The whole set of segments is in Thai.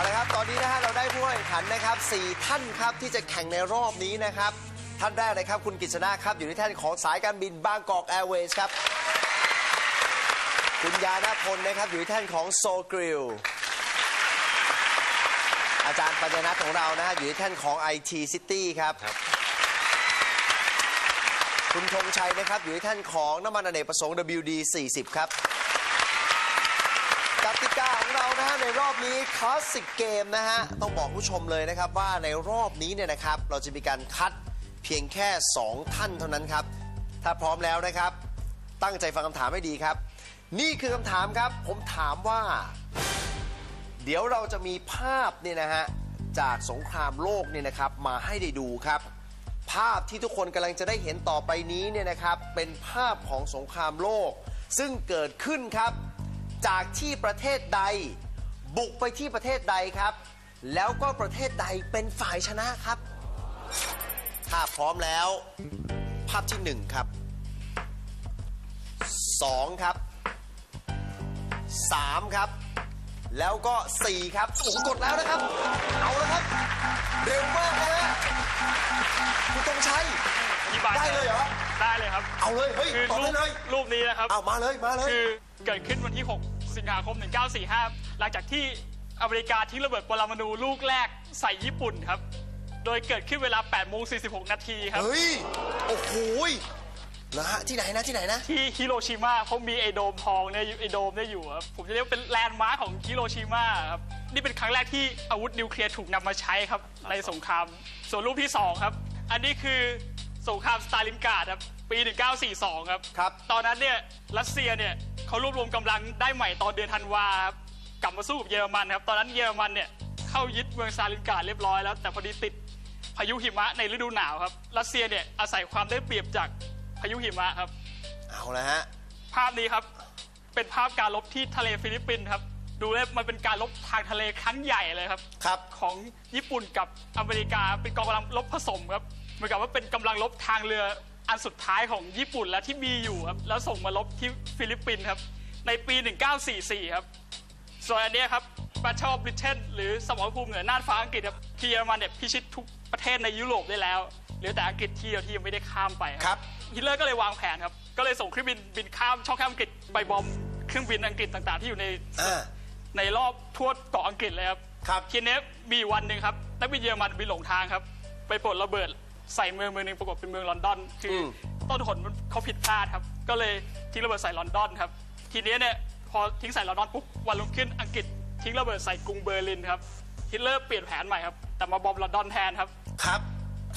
เอาละครับ ตอนนี้นะฮะเราได้ผู้แข่งขันนะครับสี่ท่านครับที่จะแข่งในรอบนี้นะครับ ท่านแรกนะครับคุณกฤษณะครับ อยู่ในแท่นของสายการบินบางกอกแอร์เวย์ครับคุณยาณพลนะครับอยู่ในแท่นของโซกริลอาจารย์ปัญญนัทของเรานะฮะอยู่ในแท่นของ IT City ครับครับคุณธงชัยนะครับอยู่ในแท่นของน้ำมันอเนกประสงค์ WD 40 ครับก ติกาของเรานะฮะในรอบนี้คลาสสิกเกมนะฮะต้องบอกผู้ชมเลยนะครับว่าในรอบนี้เนี่ยนะครับ เราจะมีการคัดเพียงแค่ 2 ท่านเท่านั้นครับ ถ้าพร้อมแล้วนะครับ ตั้งใจฟังคำถามให้ดีครับ นี่คือคำถามครับ ผมถามว่า เดี๋ยวเราจะมีภาพเนี่ยนะฮะจากสงครามโลกเนี่ยนะครับมาให้ได้ดูครับ ภาพที่ทุกคนกำลังจะได้เห็นต่อไปนี้เนี่ยนะครับ เป็นภาพของสงครามโลก ซึ่งเกิดขึ้นครับ จากที่ประเทศใด บุกไปที่ประเทศใดครับ แล้วก็ประเทศใดเป็นฝ่ายชนะครับ ถ้าพร้อมแล้ว ภาพที่หนึ่งครับสองครับสามครับ แล้วก็4ครับโอ้โหกดแล้วนะครับ เอาแล้วครับ เร็วมากนะฮะคุณตรงชัยอธิบายได้เลยเหรอ ได้เลยครับ เอาเลย เฮ้ยคือตอบรูได้ปเลยรูปนี้นะครับ เอามาเลย มาเลย คือเกิดขึ้นวันที่ 6 สิงหาคม 1945 หลังจากที่อเมริกาทิ้งระเบิดปรมาณูลูกแรกใส่ญี่ปุ่นครับ โดยเกิดขึ้นเวลา8โมง46 นาทีครับ เฮ้ย โอ้โหยนะฮะที่ไหนนะที่ไหนนะ ที่ฮิโรชิมาเขามีไอโดมทองเนี่ยอยู่ไอโดมเนี่ยอยู่ครับผมจะเรียกว่าเป็นแลนด์มาร์คของฮิโรชิมาครับนี่เป็นครั้งแรกที่อาวุธนิวเคลียร์ถูกนำมาใช้ครับในสงคราม ส่วนรูปที่ 2 ครับ อันนี้คือสงครามสตาลินกราดครับปี 1942 ครับ ครับ ตอนนั้นเนี่ยรัสเซียเนี่ย เขารวบรวมกำลังได้ใหม่ตอนเดือนธันวาครับกลับมาสู้กับเยอรมันครับ ตอนนั้นเยอรมันเนี่ยเข้ายึดเมืองสตาลินกราดเรียบร้อยแล้ว แต่พอดีติดพายุหิมะในฤดูหนาวครับ รัสเซียเนี่ยอาศัยความได้เปรียบจากพายุหิมะครับ เอาละฮะ ภาพนี้ครับเป็นภาพการรบที่ทะเลฟิลิปปินส์ครับ ดูแล้วมันเป็นการรบทางทะเลครั้งใหญ่เลยครับ ครับ ของญี่ปุ่นกับอเมริกาเป็นกองกำลังรบผสมครับ เหมือนกับว่าเป็นกำลังรบทางเรือ อันสุดท้ายของญี่ปุ่นและที่มีอยู่ครับแล้วส่งมารบที่ฟิลิปปินส์ครับ ในปี 1944 ครับ ส่วนอันเนี้ยครับบัตเชอร์บริเทนหรือสมรภูมิเหนือน่านฟ้าอังกฤษครับที่เยอรมันเนี่ยพิชิตทุกประเทศในยุโรปได้แล้วเหลือแต่อังกฤษที่เดียวที่ยังไม่ได้ข้ามไปครับฮิตเลอร์ก็เลยวางแผนครับ ก็เลยส่งเครื่องบินบินข้ามช่องข้ามอังกฤษไปบอมเครื่องบินอังกฤษต่างๆ ที่อยู่ในอ่าในรอบทั่วเกาะอังกฤษเลยครับครับทีนี้มีวันหนึ่งครับนักบินเยอรมันบินหลงทางครับ ไปปลดระเบิด ใส่เมืองเมืองหนึ่งปรากฏเป็นเมืองลอนดอน คืออม ต้นหนมันเขาผิดพลาดครับ ก็เลยทิ้งระเบิดใส่ลอนดอนครับ ทีนี้เนี่ยพอทิ้งใส่ลอนดอนปุ๊บวันรุ่งขึ้นอังกฤษทิ้งระเบิดใส่กรุงเบอร์ลินครับฮิตเลอร์เปลี่ยนแผนใหม่ครับแต่มาบอมลอนดอนแทนครับ ครับ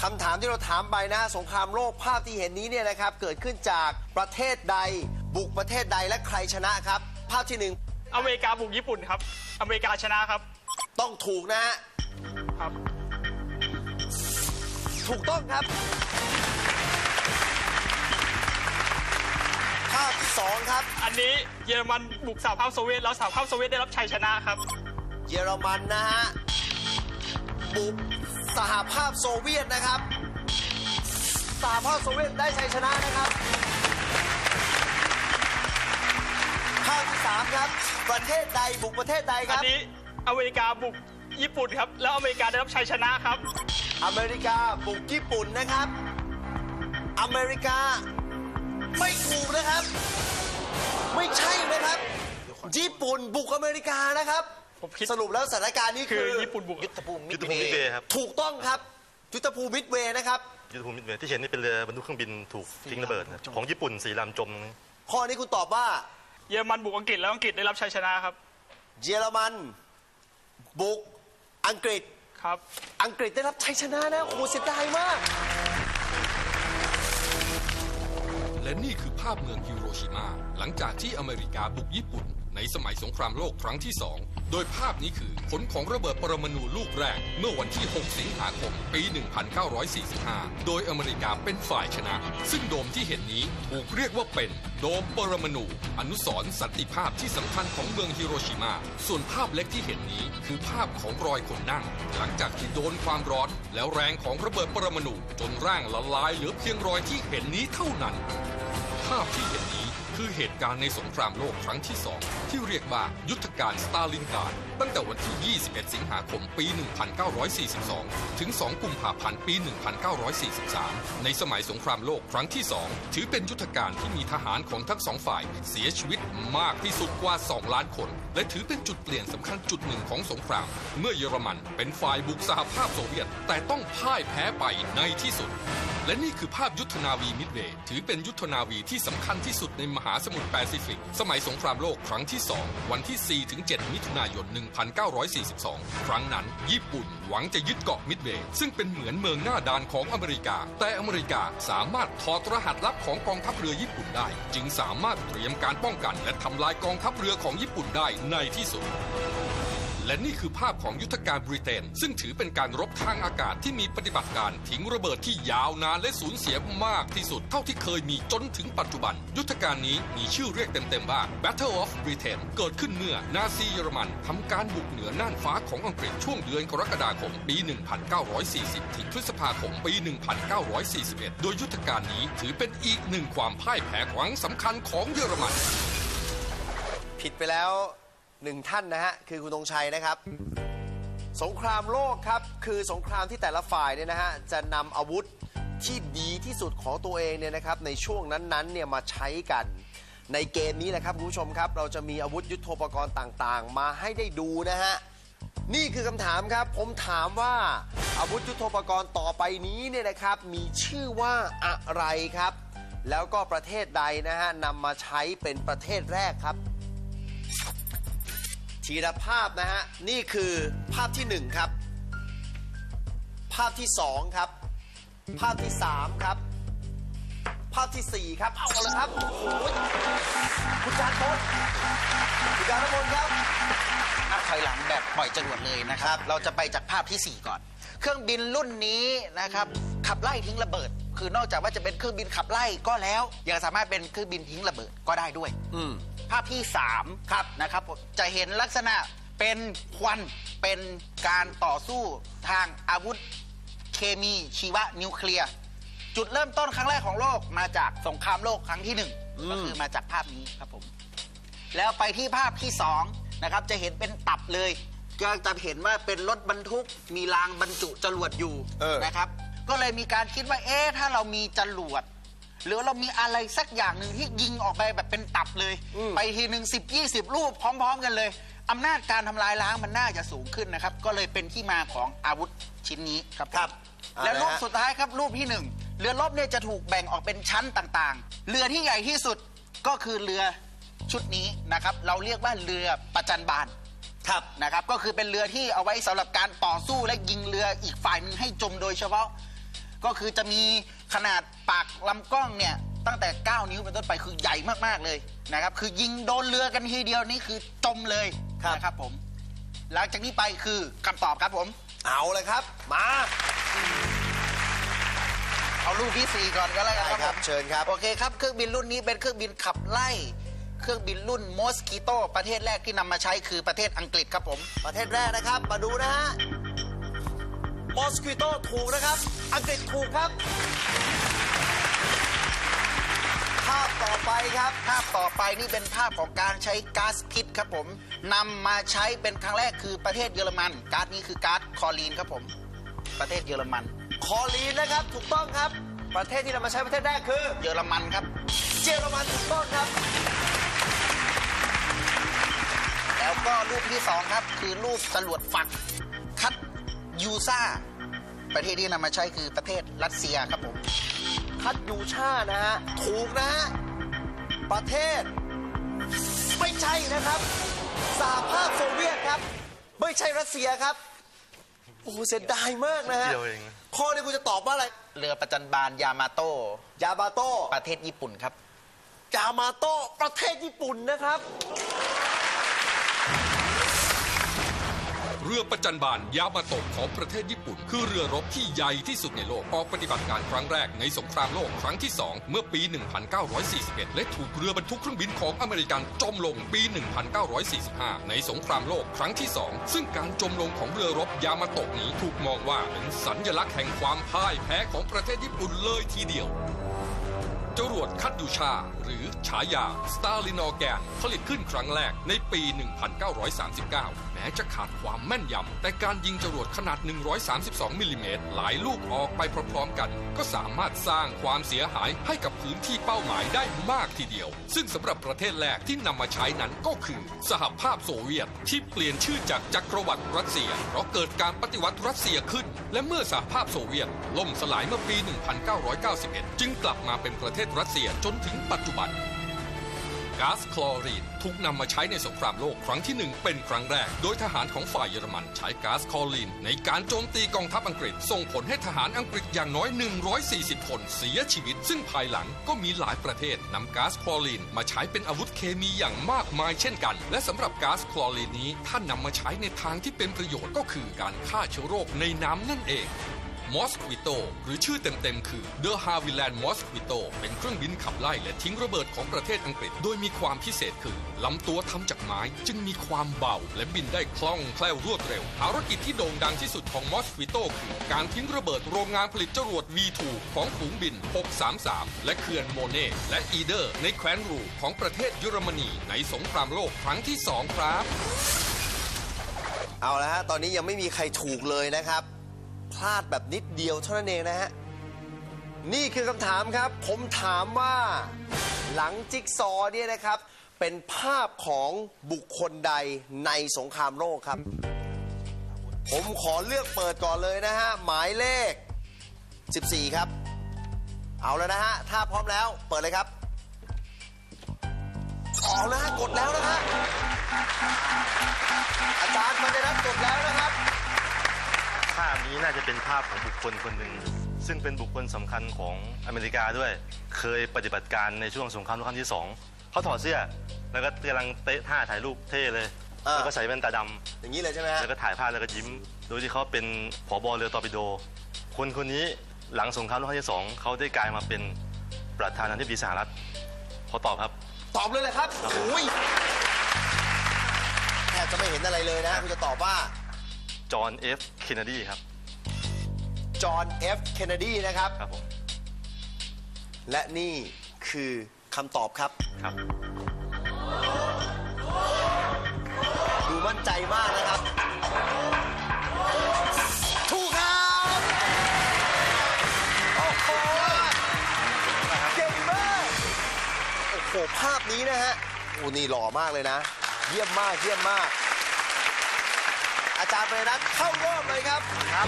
คำถามที่เราถามไปนะสงครามโลกภาพที่เห็นนี้เนี่ยนะครับ เกิดขึ้นจากประเทศใด บุกประเทศใดและใครชนะครับ ภาพที่หนึ่งอเมริกาบุกญี่ปุ่นครับ อเมริกาชนะครับต้องถูกนะฮะ ครับ ถูกต้องครับ ภาพที่สองครับ อันนี้เยอรมันบุกสหภาพโซเวียตแล้วสหภาพโซเวียตได้รับชัยชนะครับ เยอรมันนะฮะ บุกสหภาพโซเวียตนะครับ สหภาพโซเวียตได้ชัยชนะนะครับ ภาพที่สามครับ ประเทศใดบุกประเทศใดคอันรับ นี้อเมริกาบุกญี่ปุ่นครับ แล้วอเมริกาได้รับชัยชนะครับ อเมริกาบุกญี่ปุ่นนะครับ อเมริกา ไม่ถูกนะครับ ไม่ใช่นะครับ ญี่ปุ่นบุกอเมริกานะครับผมคิด สรุปแล้วสถานการณ์นี้คืคืออญี่ปุ่นบุกยุทธภูมิมิยุทดธภูมิมิดเวย์ครับ ถูกต้องครับยุทธภูมิมิดเวย์นะครับ ยุทธภูมิมิดเวย์ที่เห็นนี่เป็นเรือบรรทุกเครื่องบินถูกทิ้งระเบิดนะครับของญี่ปุ่นสี่ลำจมข้อนี้คุณตอบว่า เยอรมันบุกอังกฤษแล้วอังกฤษได้รับชัยชนะครับ เยอรมัน บุกอังกฤษ ครับ อังกฤษได้รับชัยชนะนะ โอ้โหเสียดายมาก และนี่คือภาพเมืองฮิโรชิมา หลังจากที่อเมริกาบุกญี่ปุ่น ในสมัยสงครามโลกครั้งที่ 2 โดยภาพนี้คือผลของระเบิดปรมาณูลูกแรก เมื่อวันที่ 6 สิงหาคม ปี 1945 โดยอเมริกาเป็นฝ่ายชนะ ซึ่งโดมที่เห็นนี้ถูกเรียกว่าเป็นโดมปรมาณูอนุสรณ์สันติภาพที่สำคัญของเมืองฮิโรชิมา ส่วนภาพเล็กที่เห็นนี้คือภาพของรอยคนนั่ง หลังจากที่โดนความร้อน แล้วแรงของระเบิดปรมาณูจนร่างละลายเหลือเพียงรอยที่เห็นนี้เท่านั้น ภาพที่เห็นนี้ คือเหตุการณ์ในสงครามโลกครั้งที่ 2 ที่เรียกว่ายุทธการสตาลินกราดตั้งแต่วันที่ 21 สิงหาคม ปี 1942 ถึง 2 กุมภาพันธ์ ปี 1943 ในสมัยสงครามโลกครั้งที่ 2 ถือเป็นยุทธการที่มีทหารของทั้งสองฝ่ายเสียชีวิตมากที่สุดกว่า 2 ล้านคน และถือเป็นจุดเปลี่ยนสำคัญจุดหนึ่งของสงคราม เมื่อเยอรมันเป็นฝ่ายบุกสหภาพโซเวียต แต่ต้องพ่ายแพ้ไปในที่สุด และนี่คือภาพยุทธนาวีมิดเวย์ถือเป็นยุทธนาวีที่สำคัญที่สุดในมหาสมุทรแปซิฟิก สมัยสงครามโลกครั้งที่ 2 วันที่4-7มิถุนายน 1942 ครั้งนั้น ญี่ปุ่นหวังจะยึดเกาะมิดเวย์ซึ่งเป็นเหมือนเมืองหน้าด่านของอเมริกา แต่อเมริกาสามารถถอดรหัสลับของกองทัพเรือญี่ปุ่นได้ จึงสามารถเตรียมการป้องกัน และทำลายกองทัพเรือของญี่ปุ่นได้ในที่สุด และนี่คือภาพของยุทธการบริเตน ซึ่งถือเป็นการรบทางอากาศที่มีปฏิบัติการทิ้งระเบิดที่ยาวนานและสูญเสียมากที่สุดเท่าที่เคยมีจนถึงปัจจุบัน ยุทธการนี้มีชื่อเรียกเต็มๆว่า Battle of Britain เกิดขึ้นเมื่อนาซีเยอรมันทำการบุกเหนือน่านฟ้าของอังกฤษช่วงเดือนกรกฎาคม ปี 1940 ถึงพฤษภาคม ปี 1941 โดยยุทธการนี้ถือเป็นอีกหนึ่งความพ่ายแพ้ครั้งสำคัญของเยอรมัน ผิดไปแล้ว หนึ่งท่านนะฮะคือคุณธงชัยนะครับ สงครามโลกครับ คือสงครามที่แต่ละฝ่ายเนี่ยนะฮะจะนำอาวุธที่ดีที่สุดของตัวเองเนี่ยนะครับในช่วงนั้นๆเนี่ยมาใช้กัน ในเกมนี้แหละครับคุณผู้ชมครับ เราจะมีอาวุธยุโทโธปกรณ์ต่างๆ มาให้ได้ดูนะฮะนี่คือคำถามครับ ผมถามว่าอาวุธยุโทโธปกรณ์ต่อไปนี้เนี่ยนะครับ มีชื่อว่าอะไรครับ แล้วก็ประเทศใดนะฮะนำมาใช้เป็นประเทศแรกครับ ทีละภาพนะฮะ นี่คือภาพที่หนึ่งครับ ภาพที่สองครับ ภาพที่สามครับ ภาพที่สี่ครับ เอาละครับ โอ้โหคุณจานพลคุณจานพลครับนับถอยหลังแบบปล่อยจรวดเลยนะครับ เราจะไปจากภาพทีสี่4 ก่อน เครื่องบินรุ่นนี้นะครับ ขับไล่ทิ้งระเบิด คือนอกจากว่าจะเป็นเครื่องบินขับไล่ก็แล้ว ยังสามารถเป็นเครื่องบินทิ้งระเบิดก็ได้ด้วย อืม ภาพที่3ครับนะครับผมจะเห็นลักษณะเป็นควันเป็นการต่อสู้ทางอาวุธเคมีชีวนิวเคลียร์จุดเริ่มต้นครั้งแรกของโลกมาจากสงครามโลกครั้งที่หนึ่งก็คือมาจากภาพนี้ครับผม แล้วไปที่ภาพที่สองนะครับจะเห็นเป็นตับเลย ก็จะเห็นว่าเป็นรถบรรทุกมีรางบรรจุจรวดอยู่เออ นะครับ ก็เลยมีการคิดว่าเอ๊ะถ้าเรามีจรวด หรือเรามีอะไรสักอย่างหนึ่งที่ยิงออกไปแบบเป็นตับเลย ไปทีหนึ่งสิบยี่สิบรูปพร้อม ๆ กันเลยอำนาจการทำลายล้างมันน่าจะสูงขึ้นนะครับ ก็เลยเป็นที่มาของอาวุธชิ้นนี้ครับครับ และเอาละรูปฮะสุดท้ายครับรูปที่หนึ่งเรือรบเนี่ยจะถูกแบ่งออกเป็นชั้นต่างๆ เรือที่ใหญ่ที่สุดก็คือเรือชุดนี้นะครับ เราเรียกว่าเรือประจันบานครับนะครับ ก็คือเป็นเรือที่เอาไว้สำหรับการต่อสู้และยิงเรืออีกฝ่ายหนึงให้จมโดยเฉพาะ ก็คือจะมีขนาดปากลำกล้องเนี่ยตั้งแต่ 9 นิ้วเป็นต้นไปคือใหญ่มากๆเลยนะครับ คือยิงโดนเรือกันทีเดียวนี่คือจมเลยครับนะครับผม หลังจากนี้ไปคือคำตอบครับผม เอาเลยครับ มาเอารูปที่สี่ก่อนก็แล้วกันได้คครัรับบผมเชิญครับ โอเคครับ เครื่องบินรุ่นนี้เป็นเครื่องบินขับไล่ เครื่องบินรุ่นมอสกิโตประเทศแรกที่นำมาใช้คือประเทศอังกฤษครับผม ประเทศแรกนะครับ มาดูนะฮะ มอสคิโตถูกนะครับ อังกฤษถูกครับ ภาพต่อไปครับ ภาพต่อไปนี่เป็นภาพของการใช้ก๊าซพิษครับผมนำมาใช้เป็นครั้งแรกคือประเทศเยอรมันก๊าซนี้คือก๊าซคลอรีนครับผม ประเทศเยอรมัน คอลีนนะครับ ถูกต้องครับ ประเทศที่เรามาใช้ประเทศแรกคือ เยอรมันครับ เยอรมันถูกต้องครับ แล้วก็รูปที่สองครับคือรูปจรวดฝักคัตยูซ่า ประเทศที่นำมาใช้คือประเทศรัสเซียครับผมคัดยูชานะฮะถูกนะฮะประเทศ ไม่ใช่นะครับสหภาพโซเวียตครับ ไม่ใช่รัสเซียครับโอ้โหเสียดายมากนะฮะเดียวเองนะข้อนี้คุณจะตอบว่าอะไร เรือประจันบานยามาโตยามาโตประเทศญี่ปุ่นครับยามาโตประเทศญี่ปุ่นนะครับ เรือประจันบานยามาโตะของประเทศญี่ปุ่น คือเรือรบที่ใหญ่ที่สุดในโลก ออกปฏิบัติการครั้งแรกในสงครามโลกครั้งที่ 2 เมื่อปี 1941 และถูกเรือบรรทุกเครื่องบินของอเมริกันจมลงปี 1945 ในสงครามโลกครั้งที่ 2 ซึ่งการจมลงของเรือรบยามาโตะนี้ถูกมองว่าเป็นสัญลักษณ์แห่งความพ่ายแพ้ของประเทศญี่ปุ่นเลยทีเดียว จรวดคัตยูชา หรือฉายาสตาลินอแกน ผลิตขึ้นครั้งแรกในปี 1939 แม้จะขาดความแม่นยำ แต่การยิงจรวดขนาด 132 มิลลิเมตรหลายลูกออกไปพร้อมๆกัน ก็สามารถสร้างความเสียหายให้กับพื้นที่เป้าหมายได้มากทีเดียว ซึ่งสำหรับประเทศแรกที่นำมาใช้นั้นก็คือ สหภาพโซเวียต ที่เปลี่ยนชื่อจากจักรวรรดิรัสเซีย เพราะเกิดการปฏิวัติรัสเซียขึ้น และเมื่อสหภาพโซเวียตล่มสลายเมื่อปี 1991 จึงกลับมาเป็นประเทศรัสเซียจนถึงปัจจุบันก๊าซคลอรีนถูกนำมาใช้ในสงครามโลกครั้งที่หนึ่งเป็นครั้งแรก โดยทหารของฝ่ายเยอรมันใช้ก๊าซคลอรีน ในการโจมตีกองทัพอังกฤษ ส่งผลให้ทหารอังกฤษอย่างน้อย 140 คนเสียชีวิต ซึ่งภายหลังก็มีหลายประเทศนำก๊าซคลอรีน มาใช้เป็นอาวุธเคมีอย่างมากมายเช่นกัน และสำหรับก๊าซคลอรีนนี้ท่านนำมาใช้ในทางที่เป็นประโยชน์ก็คือการฆ่าเชื้อโรคในน้ำนั่นเอง มอสควิโตหรือชื่อเต็มๆ คือ The Havilland Mosquito เป็นเครื่องบินขับไล่และทิ้งระเบิดของประเทศอังกฤษ โดยมีความพิเศษคือลำตัวทำจากไม้จึงมีความเบา และบินได้คล่องแคล่วรวดเร็ว ภารกิจที่โด่งดังที่สุดของมอสควิโตคือการทิ้งระเบิดโรงงานผลิตจรวด V2 ของฝูงบิน 633 และเขื่อนโมเน่และอีเดอร์ ในแคว้นรูของประเทศเยอรมนีในสงครามโลกครั้งที่สองครับ เอาละฮะ ตอนนี้ยังไม่มีใครถูกเลยนะครับ พลาดแบบนิดเดียวเท่านั้นเองนะฮะ นี่คือคำถามครับ ผมถามว่า หลังจิ๊กซอเนี่ยนะครับ เป็นภาพของบุคคลใดในสงครามโลกครับ ผมขอเลือกเปิดก่อนเลยนะฮะ หมายเลข 14 ครับ เอาแล้วนะฮะ ถ้าพร้อมแล้วเปิดเลยครับเอาแล้วฮะกดแล้วนะฮะอาจารย์มันได้รับกดแล้วนะครับ ภาพนี้น่าจะเป็นภาพของบุคคลคนหนึ่ง ซึ่งเป็นบุคคลสำคัญของอเมริกาด้วย เคยปฏิบัติการในช่วงสงครามโลกครั้งที่สองเขาถอดเสื้อ แล้วก็กำลังเตะท่าถ่ายรูปเท่เลย อ่า แล้วก็ใส่แว่นตาดำอย่างนี้เลยใช่ไหมฮะแล้วก็ถ่ายภาพแล้วก็ยิ้ม โดยที่เขาเป็นผอบอเรือตอร์ปิโด คนคนนี้หลังสงครามโลกครั้งที่สองเขาได้กลายมาเป็นประธานาธิบดีสหรัฐขอตอบครับ ตอบเลยเลยครับโอ้ยแทบจะไม่เห็นอะไรเลยนะคุณจะตอบว่า จอห์นเอฟเคนเนดีครับ จอห์นเอฟเคนเนดีนะครับ ครับผม และนี่คือคำตอบครับ ครับ ดูมั่นใจมากนะครับ ถูกครับ โอ้โห เก่งมาก โอ้โห ภาพนี้นะฮะโอ้นี่หล่อมากเลยนะ เยี่ยมมาก เยี่ยมมากอา จารย์ปรินัทเข้ารอบเลยครับครับ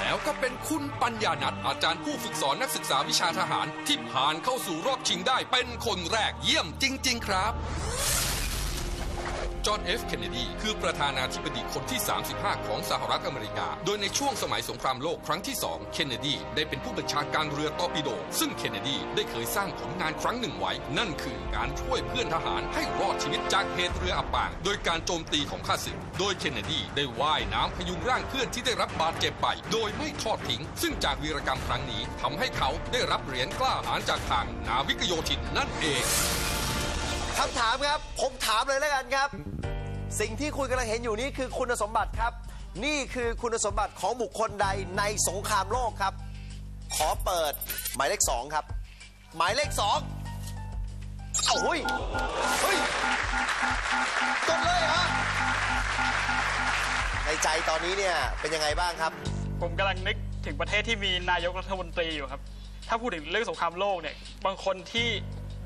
แล้วก็เป็นคุณปัญญานัทอาจารย์ผู้ฝึกสอนนักศึกษาวิชาทหารที่ผ่านเข้าสู่รอบชิงได้เป็นคนแรกเยี่ยมจริง ๆ ครับ จอห์นเอฟเคนเนดีคือประธานาธิบดีคนที่ 35 ของสหรัฐอเมริกา โดยในช่วงสมัยสงครามโลกครั้งที่ 2 เคนเนดีได้เป็นผู้บัญชาการเรือตอร์ปิโด ซึ่งเคนเนดีได้เคยสร้างผลงานครั้งหนึ่งไว้ นั่นคือการช่วยเพื่อนทหารให้รอดชีวิตจากเหตุเรืออับปาง โดยการโจมตีของข้าศึก โดยเคนเนดีได้ว่ายน้ำพยุงร่างเพื่อนที่ได้รับบาดเจ็บไป โดยไม่ทอดทิ้ง ซึ่งจากวีรกรรมครั้งนี้ทำให้เขาได้รับเหรียญกล้าหาญจากทางนาวิกโยธินนั่นเองคำถามครับ ผมถามเลยแล้วกันครับ สิ่งที่คุณกำลังเห็นอยู่นี้คือคุณสมบัติครับ นี่คือคุณสมบัติของบุคคลใดในสงครามโลกครับ ขอเปิดหมายเลขสองครับ หมายเลขสองโอ้ยเฮ้ยกดเลยเหรอในใจตอนนี้เนี่ยเป็นยังไงบ้างครับ ผมกำลังนึกถึงประเทศที่มีนายกรัฐมนตรีอยู่ครับ ถ้าพูดถึงเรื่องสงครามโลกเนี่ย บางคนที่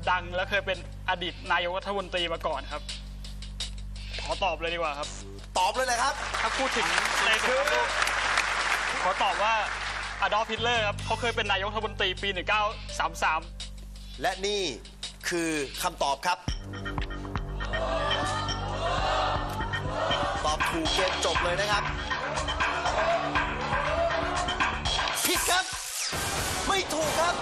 ดังและเคยเป็นอดีตนายกรัฐมนตรีมาก่อนครับ อตอบเลยดีกว่าครับ ตอบเลยเลยครับ ถ้าพูดถึงในสงครามโลกขอตอบว่าอดอล์ฟฮิตเลอร์ครับเขาเคยเป็นนายกรัฐมนตรีปี 1933 และนี่คือคำตอบครับ ตอบถูกเกมจบเลยนะครับ ผิดครับ ไม่ถูกครับ